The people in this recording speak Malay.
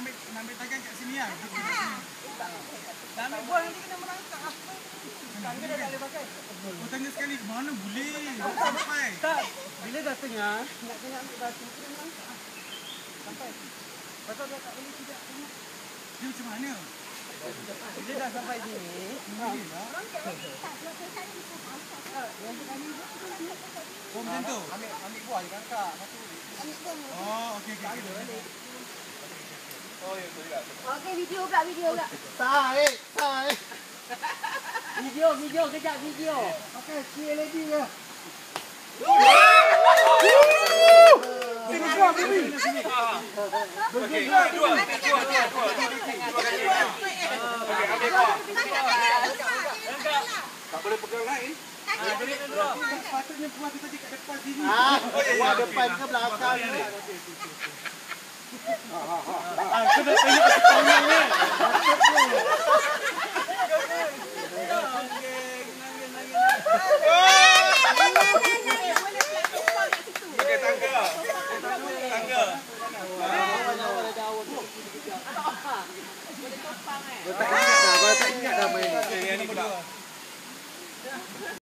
ambil nak ambil tangan kat sini lah. Dah ambil buah nanti kena merangkak apa? Tangga dah tak boleh pakai. Oh tangga sekali. Mana boleh? Tak sampai. Tak, bila dah tengah, nak kena ambil batu, kena merangkak. Sampai. Pasal dia tak boleh tidak tengah. Dia macam mana? Bila dah sampai sini, ha, Oh macam tu? ambil ambil buah dia angkat. Oh okey okey. Okey. Video pula, video pula. Tarik, tarik. Video, video, kejap video. Okey, si lady ke? Sini dua, baby. Okey, dua, dua, dua, dua, dua, dua. Okey, ambil buah. Tak boleh pegang lain. Patutnya buah tu tadi kat depan sini. Ah, buah depan ke belakang ni? Ah, kena tengok tangan ni. Okey, tangga. Tangga. Boleh daun. Boleh topang eh.